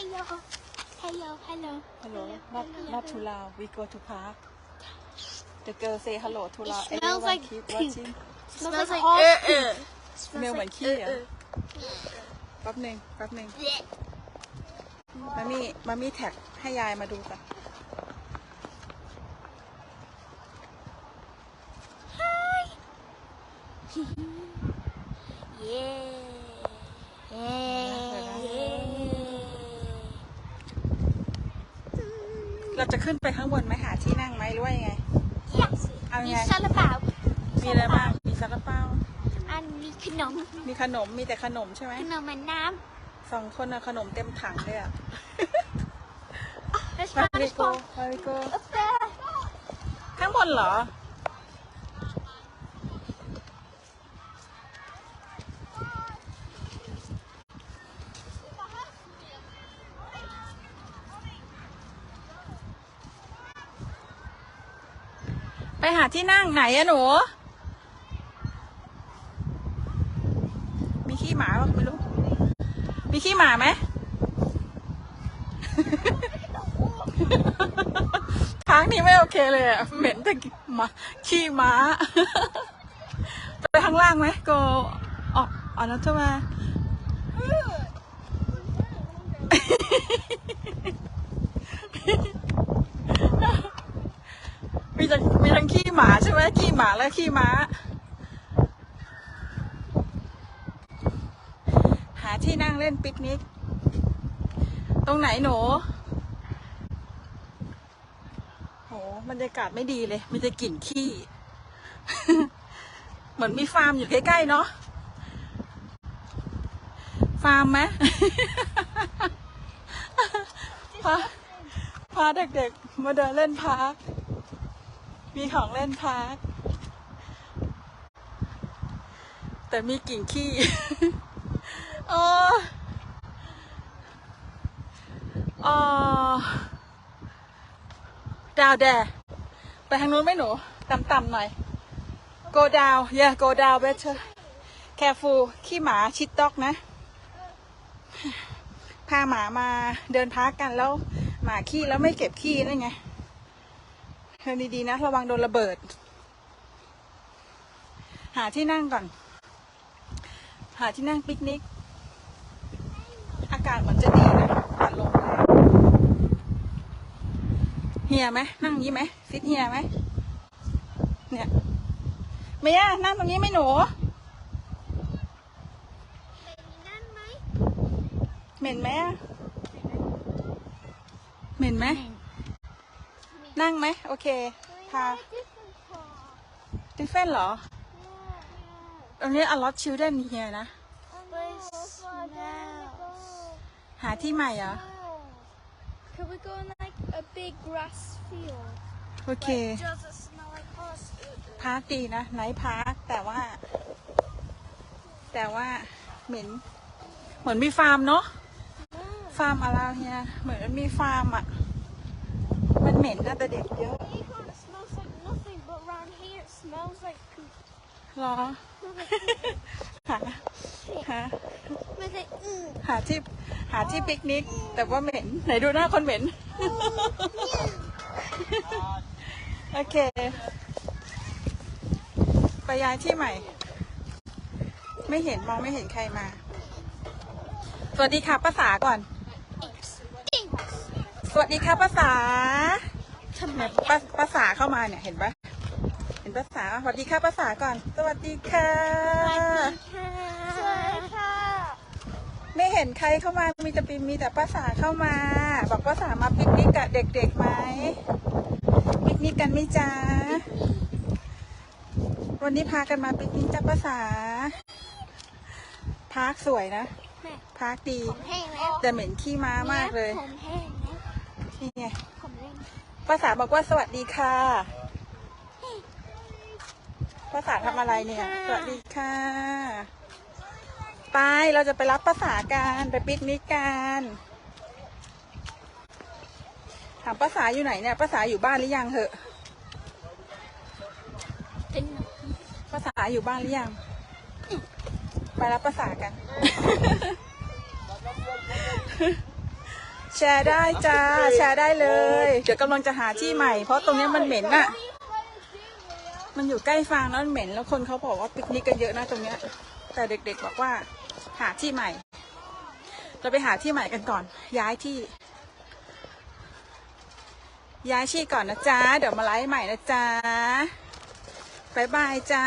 Hello. Hello. Hello. Hello not not too loud we go to park the girl say hello to loud smells everyone like keep poop. watching Smells like uh, uh, uh. เมลเหมือนขี้อะแป๊บหนึ่งแป๊บหนึ่ง Blech. มามี่มามี่แท็กให้ยายมาดูก่อน Yeah. Yeah. เราจะขึ้นไปข้างบนไหมหาที่นั่งไหมหรือว่ายังไง Yes. เอาไง มีซาลาเปามีอะไรบ้างมีซาลาเปาอันมีขนมมีขนมมีแต่ขนมใช่ไหมขนมมันน้สองคนอะขนมเต็มถังเลยอะำ Let's มา go. ริ Let's โก go. มาริโก Up there. ข้างบนเหรอ ไปหาที่นั่งไหนอะหนู มีขี้หมาบ้างไม่รู้ มีขี้หมาไหมทางนี้ไม่โอเคเลยอะเหม็นแต่หมาขี้หมาไปข้างล่างไหมโกออกออกนะเจ้ามา มีทั้งมีทั้งขี้หมาใช่ ไหมขี้หมาและขี้ม้า หาที่นั่งเล่นปิกนิก ตรงไหนหนูโหบรรยากาศไม่ดีเลยมีแต่กลิ่นขี้ เหมือนมีฟาร์มอยู่ใกล้ๆเนาะฟาร์มไหมพาพาเด็กๆ มาเดินเล่นพาร์ค มีของเล่นพาร์คแต่มีกลิ่นขี้โอ้ออดาวแดไปทางนู้นไหมหนู ต่ำๆหน่อย go down yeah go down better careful ขี้หมาชิดด็อกนะ พาหมามาเดินพักกันแล้ว หมาขี้แล้วไม่เก็บขี้นั่นไง เดินดีๆนะ ระวังโดนระเบิด หาที่นั่งก่อน หาที่นั่งปิกนิก อากาศเหมือนจะดีนะอากาศลมเฮียไหมนั่งอยี้ไหมฟิตเฮียไหมเนี่ยเมียนั่งตรงนี้ไหมหนูเหม็นไหมเหม็นไหม นั่งไหมโอเคพาดิเฟนเหรอ ตรงนี้อลอตชิลเดนเฮียนะ หาที่ใหม่เหรอ Could we go in like a big grass field? โอเค Does it smell like us? พาร์คดีนะไนท์พาร์คแต่ว่า แต่ว่าเหม็น เหมือนมีฟาร์มเนาะ ฟาร์มอะไรเฮียเหมือนมีฟาร์มอะมัน เหม็นนะแต่เด็กเยอะ Acorn, it smells like nothing, but around here it smells like poop. เหรอ หาหาไม่ใช่อือหาที่หาที่ปิกนิก แต่ว่าเหม็น ไหนดูหน้าคนเหม็น โอเค ไปย้ายที่ใหม่ ไม่เห็นมองไม่เห็นใครมา สวัสดีค่ะภาษาก่อนจริงสวัสดีค่ะภาษาทำไม เนี่ยภาภาษาเข้ามาเนี่ยเห็นปะเห็นภาษาสวัสดีค่ะภาษาก่อน สวัสดีค่ะ สวัสดีค่ะ ไม่เห็นใครเข้ามามีแต่ปีมีแต่ภาษาเข้ามา บอกภาษามาปิกนิกกับเด็กๆไหมปิกนิกกันไหมจ๊ะวันนี้พากันมาปิกนิกจ้าภาษาพาร์คสวยนะแม่พาร์คดีผมแห้งแล้วแต่เหม็นขี้ม้ามากเลยผมแห้งแล้วนี่ไงผมเล่น ภาษาบอกว่าสวัสดีค่ะ ภาษาทำอะไรเนี่ย สวัสดีค่ะ ไป เราจะไปรับภาษากันไปปิกนิกกันถามภาษาอยู่ไหนเนี่ยภาษาอยู่บ้านหรือยังเหอะเป็นภาษาอยู่บ้านหรือยัง ไปรับภาษากัน แชร์ได้จ้าแชร์ได้เลย เดี๋ยวกำลังจะหาที่ใหม่ เพราะตรงเนี้ยมันเหม็นอะมันอยู่ใกล้ฟางแล้วมันเหม็นแล้วคนเขาบอกว่าปิกนิกกันเยอะนะตรงเนี้ย แต่เด็กๆบอกว่าหาที่ใหม่ เราไปหาที่ใหม่กันก่อน ย้ายที่ ย้ายที่ก่อนนะจ๊ะเดี๋ยวมาไลฟ์ใหม่นะจ๊ะบายบายจ้า